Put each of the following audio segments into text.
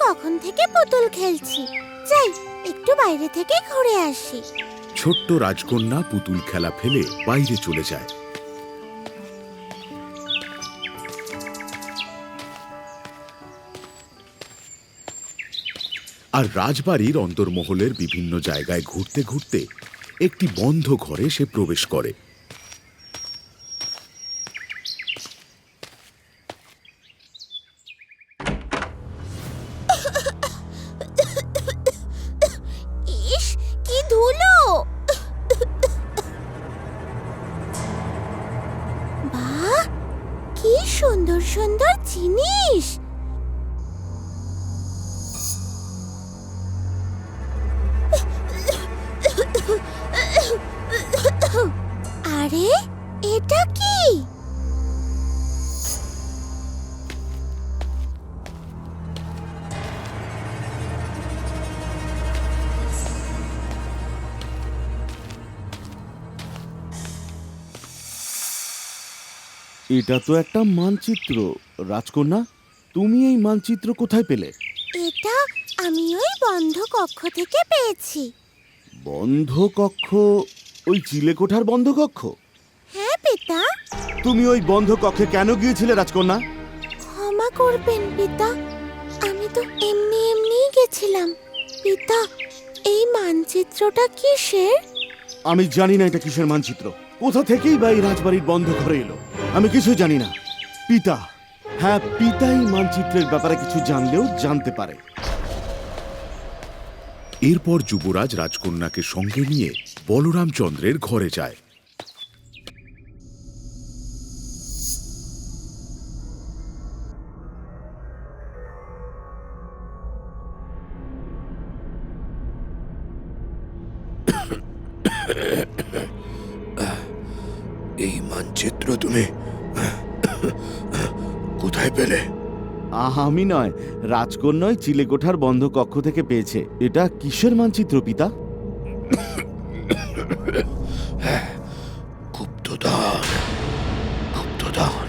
কখন থেকে পুতুল খেলছি? যাই, একটু বাইরে থেকে ঘুরে আসি। ছোট্ট রাজকন্যা পুতুল খেলা ফেলে বাইরে চলে যায়। আর রাজবাড়ির অন্তর্মহলের বিভিন্ন জায়গায় ঘুরতে ঘুরতে একটি বন্ধ ঘরে সে প্রবেশ করে। এটা কি? এটা তো একটা মানচিত্র। রাজকন্যা তুমি এই মানচিত্র কোথায় পেলে? এটা আমি ওই বন্ধ কক্ষ থেকে পেয়েছি। বন্ধ কক্ষ ওই চিলেকোঠার বন্ধ কক্ষ পিতা? তুমি ওই বন্ধ কক্ষে কেন গিয়েছিলে রাজকন্যা? ক্ষমা করবেন পিতা। আমি তো এমনি এমনি গেছিলাম। পিতা এই মানচিত্রটা কিসের? আমি জানি না এটা কিসের মানচিত্র। কোথা থেকেই বা এই রাজবাড়ির বন্ধ ঘরে এলো? আমি কিছু জানি না। পিতা হ্যাঁ পিতাই মানচিত্রের ব্যাপারে কিছু জানলেও জানতে পারে। এরপর যুবরাজ রাজকন্যাকে সঙ্গে নিয়ে বলরামচন্দ্রের ঘরে যায়। আমি নয় রাজকন্যাই চিলেকোঠার বন্ধ কক্ষ থেকে পেয়েছে। এটা কিসের মানচিত্র পিতা? গুপ্তধন গুপ্তধন।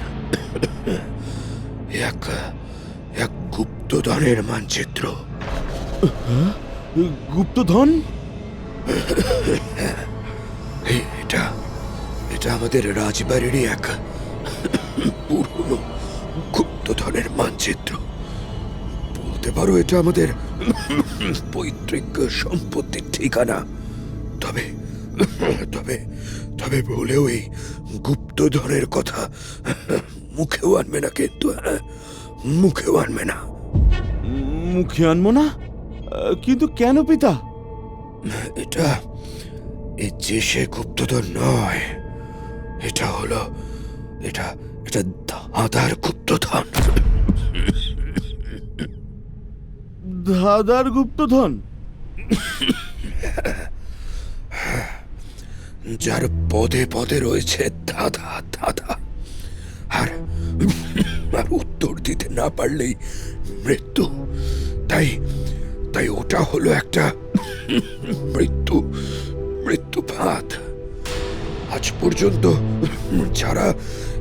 এক এক গুপ্তধনের মানচিত্র। গুপ্তধন? এটা এটা আমাদের রাজবাড়িরই এক পুরনো পারো এটা আমাদের পৈতৃক সম্পত্তির ঠিকানা। তবে তবে তবে বলেও এই গুপ্তধনের কথা মুখেও আনবে না কিন্তু মুখেও আনবে না। মুখে আনব না? কিন্তু কেন পিতা? এটা এ যে সে গুপ্তধন নয় এটা হলো এটা এটা দাদার গুপ্তধন। দাদার গুপ্তধন। যার পদে পদে রয়েছে দাদা দাদা আর আর উত্তর দিতে না পারলেই মৃত্যু। তাই তাই ওটা হলো একটা মৃত্যু মৃত্যু ফাঁদ। আজ পর্যন্ত যারা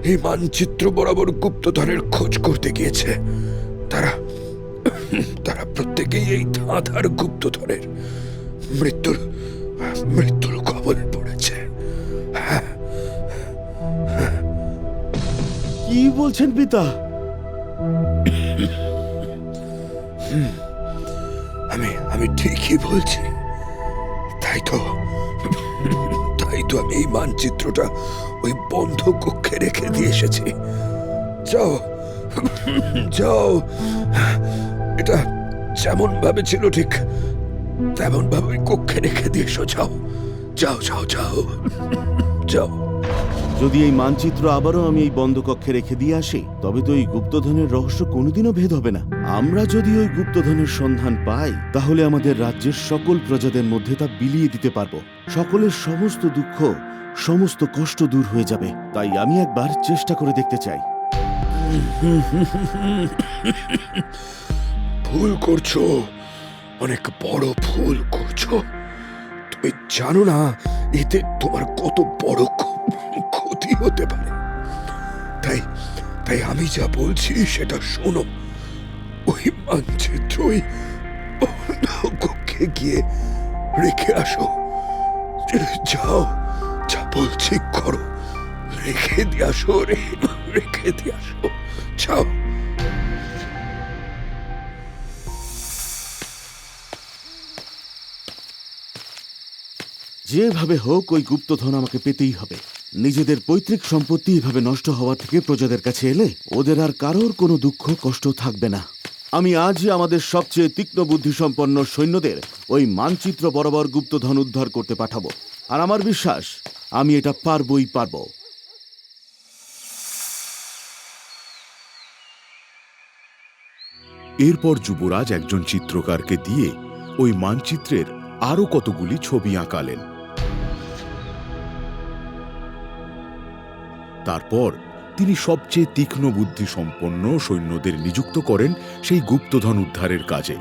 এই মানচিত্র বরাবর গুপ্তধনের খোঁজ করতে গিয়েছে, তারা তারা প্রত্যেকেই এই ধাঁধার গুপ্তধনের মৃত্যুর মৃত্যুর কবল পড়েছে। কি বলছেন পিতা? আমি আমি ঠিকই বলছি। তাই তো তাই তো আমি এই মানচিত্রটা ওই বন্ধ কক্ষে রেখে দিয়ে এসেছি। যাও যাও। এটা যেমন ভাবে ছিল ঠিক তেমন ভাবে কক্ষে রেখে দিয়ে এসো যাও যাও যাও যাও যাও। যদি এই মানচিত্র আবারও আমি এই বন্ধ কক্ষে রেখে দিয়ে আসি তবে তো এই গুপ্তধনের রহস্য কোনোদিনও ভেদ হবে না। আমরা যদি ওই গুপ্তধনের সন্ধান পাই তাহলে আমাদের রাজ্যের সকল প্রজাদের মধ্যে তা বিলিয়ে দিতে পারব। সকলের সমস্ত দুঃখ সমস্ত কষ্ট দূর হয়ে যাবে। তাই আমি একবার চেষ্টা করে দেখতে চাই। ভুল করছ? অনেক বড় ভুল করছ? তুমি জানো না, এতে তোমার কত বড় ক্ষতি হতে পারে। তাই তাই আমি যা বলছি সেটা শোনো। ওই ওই মানচিত্র ওই বন্ধ কক্ষে গিয়ে রেখে আসো। যাও, যা বলছি করো। রেখে দিয়ে আসো রেখে দিয়ে আসো। যাও। যেভাবে হোক ওই গুপ্তধন আমাকে পেতেই হবে। নিজেদের পৈতৃক সম্পত্তি এভাবে নষ্ট হওয়া থেকে প্রজাদের কাছে এলে ওদের আর কারোর কোনো দুঃখ, কষ্ট থাকবে না। আমি আজই আমাদের সবচেয়ে তীক্ষ্ণ বুদ্ধিসম্পন্ন সৈন্যদের ওই মানচিত্র বরাবর গুপ্তধন উদ্ধার করতে পাঠাবো। আর আমার বিশ্বাস, আমি এটা পারবই পারব। এরপর যুবরাজ একজন চিত্রকারকে দিয়ে ওই মানচিত্রের আরও কতগুলি ছবি আঁকালেন। তারপর তিনি সবচেয়ে তীক্ষ্ণ বুদ্ধি সম্পন্ন সৈন্যদের নিযুক্ত করেন সেই গুপ্তধন উদ্ধারের কাজে।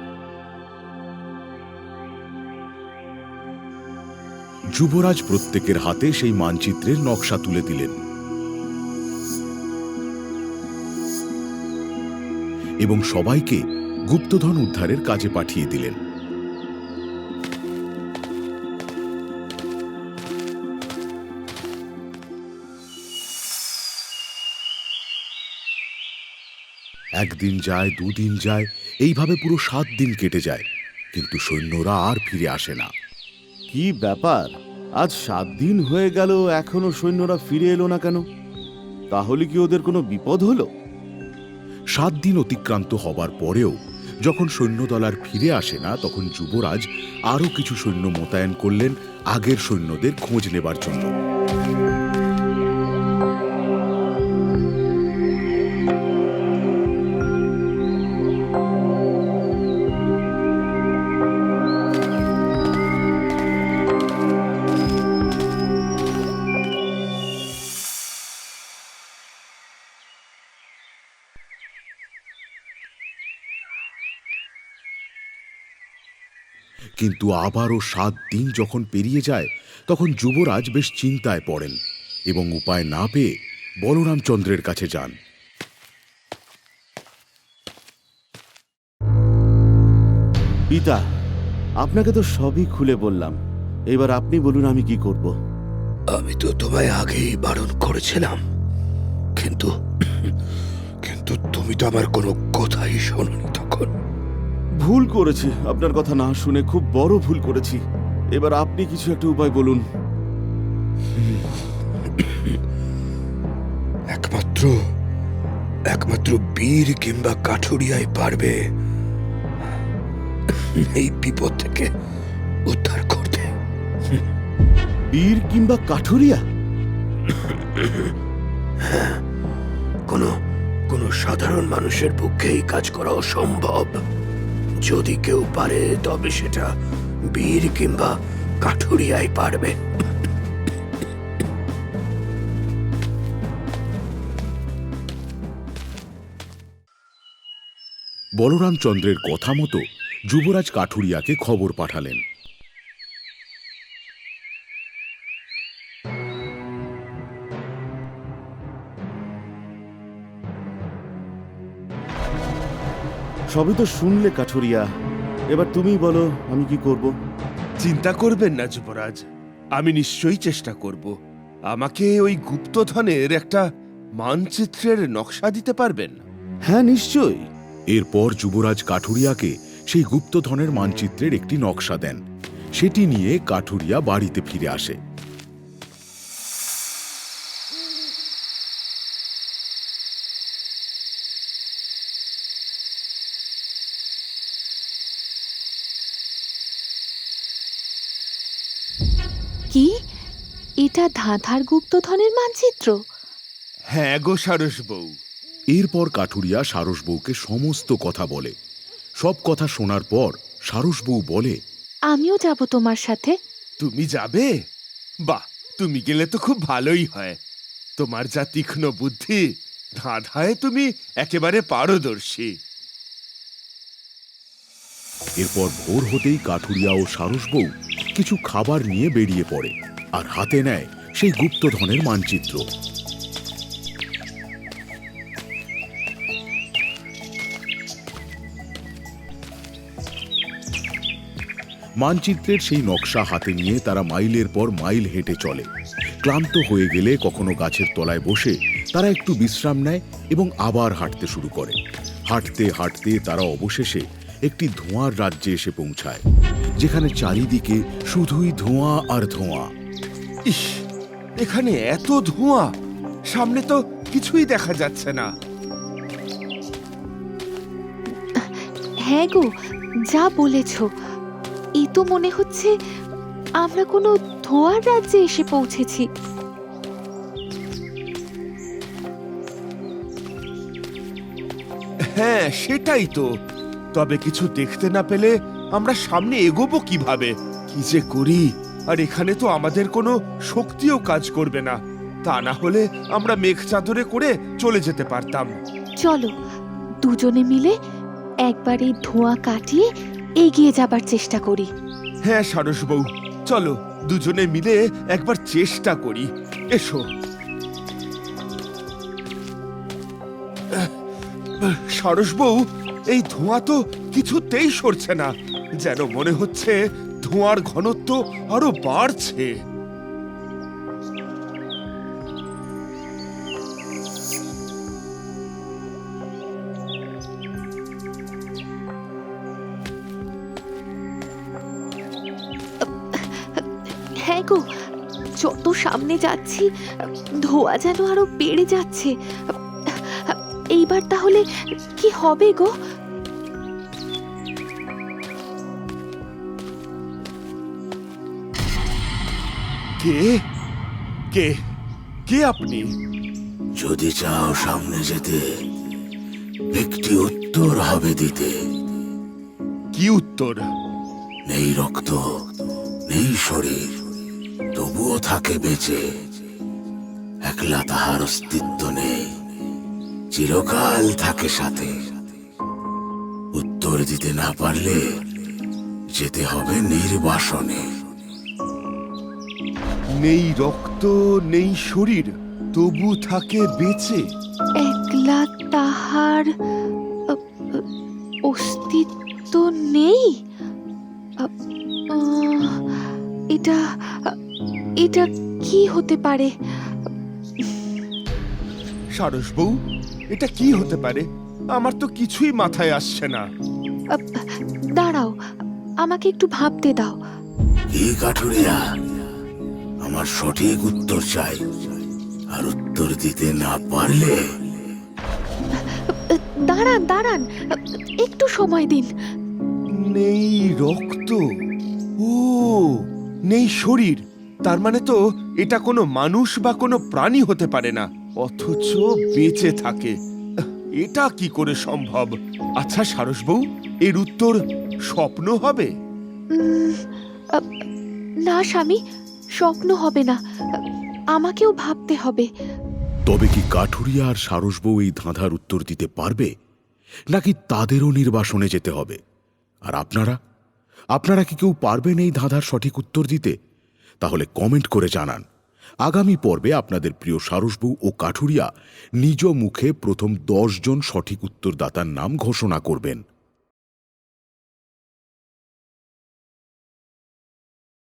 যুবরাজ প্রত্যেকের হাতে সেই মানচিত্রের নকশা তুলে দিলেন। এবং সবাইকে গুপ্তধন উদ্ধারের কাজে পাঠিয়ে দিলেন। একদিন যায় দুদিন যায় এইভাবে পুরো সাত দিন কেটে যায়। কিন্তু সৈন্যরা আর ফিরে আসে না। কি ব্যাপার? আজ সাত দিন হয়ে গেল এখনও সৈন্যরা ফিরে এলো না কেন? তাহলে কি ওদের কোনো বিপদ হলো? সাত দিন অতিক্রান্ত হবার পরেও যখন সৈন্যদল আর ফিরে আসে না তখন যুবরাজ আরও কিছু সৈন্য মোতায়েন করলেন আগের সৈন্যদের খোঁজ নেবার জন্য। কিন্তু আবারও সাত দিন যখন পেরিয়ে যায় তখন যুবরাজ বেশ চিন্তায় পড়েন এবং উপায় না পেয়ে বলরামচন্দ্রের কাছে যান। পিতা আপনাকে তো সবই খুলে বললাম। এবার আপনি বলুন আমি কি করব। আমি তো তোমায় আগেই বারণ করেছিলাম কিন্তু কিন্তু তুমি তো আমার কোনো কথাই শোনোনি তখন। ভুল করেছি। আপনার কথা না শুনে খুব বড় ভুল করেছি। এবার আপনি কিছু একটা উপায় বলুন। একমাত্র একমাত্র বীর কিংবা কাঠুরিয়াই পারবে এই বিপদ থেকে উদ্ধার করতে। বীর কিংবা কাঠুরিয়া? কোনো কোনো সাধারণ মানুষের পক্ষে এই কাজ করা অসম্ভব যদি কেউ পারে, তবে সেটা বীর কিংবা কাঠুরিয়ায় পারবে। বলরামচন্দ্রের কথা মতো যুবরাজ কাঠুরিয়াকে খবর পাঠালেন। সবই তো শুনলে কাঠুরিয়া। এবার তুমি বলো আমি কি করব? চিন্তা করবেন না যুবরাজ। আমি নিশ্চয়ই চেষ্টা করব। আমাকে ওই গুপ্তধনের একটা মানচিত্রের নকশা দিতে পারবেন? হ্যাঁ নিশ্চয়ই। এরপর যুবরাজ কাঠুরিয়াকে সেই গুপ্তধনের মানচিত্রের একটি নকশা দেন। সেটি নিয়ে কাঠুরিয়া বাড়িতে ফিরে আসে কি এটা ধাঁধার গুপ্তধনের মানচিত্র? হ্যাঁ গো সারস বউ। এরপর কাঠুরিয়া সারসবউকে সমস্ত কথা বলে। সব কথা শোনার পর সারসবউ বলে আমিও যাব তোমার সাথে। তুমি যাবে? বাহ তুমি গেলে তো খুব ভালোই হয়। তোমার যা তীক্ষ্ণ বুদ্ধি ধাঁধায় তুমি একেবারে পারদর্শী। এরপর ভোর হতেই কাঠুরিয়া ও সারসবউ কিছু খাবার নিয়ে বেরিয়ে পড়ে। আর হাতে নেয় সেই গুপ্তধনের মানচিত্র। মানচিত্রের সেই নকশা হাতে নিয়ে তারা মাইলের পর মাইল হেঁটে চলে। ক্লান্ত হয়ে গেলে কখনো গাছের তলায় বসে তারা একটু বিশ্রাম নেয় এবং আবার হাঁটতে শুরু করে। হাঁটতে হাঁটতে তারা অবশেষে একটি ধোঁয়ার রাজ্যে এসে পৌঁছায়, যেখানে চারিদিকে শুধুই ধোঁয়া আর ধোঁয়া। ইস এখানে এত ধোঁয়া। সামনে তো কিছুই দেখা যাচ্ছে না। হ্যাঁ গো যা বলেছ। এ তো মনে হচ্ছে আমরা কোনো ধোঁয়ার রাজ্যে এসে পৌঁছেছি। হ্যাঁ সেটাই তো। তবে কিছু দেখতে না পেলে আমরা সামনে এগোবো কীভাবে? কি যে করি? আর এখানে তো আমাদের কোনো শক্তিও কাজ করবে না। তা না হলে আমরা মেঘ চাদরে করে চলে যেতে পারতাম। চলো দুজনে মিলে একবার এই ধোঁয়া কাটিয়ে এগিয়ে যাবার চেষ্টা করি। হ্যাঁ সারস বউ চলো দুজনে মিলে একবার চেষ্টা করি। এসো। সারস বউ এই ধোঁয়া তো কিছুতেই সরছে না। যেন মনে হচ্ছে ধোঁয়ার ঘনত্ব আরও বাড়ছে। হ্যাঁ গো, যত সামনে যাচ্ছি, ধোঁয়া যেন আরও বেড়ে যাচ্ছে। এইবার তাহলে কি হবে গো? কে? কে? কে আপনি? যদি চাও সামনে যেতে একটি উত্তর হবে দিতে। কি উত্তর? নেই রক্ত নেই শরীর তবুও থাকে বেঁচে। একলা তাহার অস্তিত্ব নেই চিরকাল থাকে সাথে। উত্তর দিতে না পারলে যেতে হবে নির্বাসনে। নেই রক্ত নেই শরীর তবু থাকে বেঁচে। একলা তাহার অস্তিত্ব নেই? এটা এটা কি হতে পারে? সারস বউ এটা কি হতে পারে? আমার তো কিছুই মাথায় আসছে না। দাঁড়াও আমাকে একটু ভাবতে দাও। কি কাঠুরিয়া আমার সঠিক উত্তর চাই। আর উত্তর দিতে না পারলে? দাঁড়ান দাঁড়ান। একটু সময় দিন। নেই রক্ত। ও নেই শরীর। তার মানে তো এটা কোনো মানুষ বা কোনো প্রাণী হতে পারে না অথচ বেঁচে থাকে। এটা কি করে সম্ভব? আচ্ছা সারস বউ এর উত্তর স্বপ্ন হবে। না স্বামী। স্বপ্ন হবে না। আমাকেও ভাবতে হবে। তবে কি কাঠুরিয়া আর সারসবউ এই ধাঁধার উত্তর দিতে পারবে? নাকি তাদেরও নির্বাসনে যেতে হবে? আর আপনারা? আপনারা কি কেউ পারবেন এই ধাঁধার সঠিক উত্তর দিতে? তাহলে কমেন্ট করে জানান। আগামী পর্বে আপনাদের প্রিয় সারসবউ ও কাঠুরিয়া নিজ মুখে প্রথম দশ জন সঠিক উত্তরদাতার নাম ঘোষণা করবেন।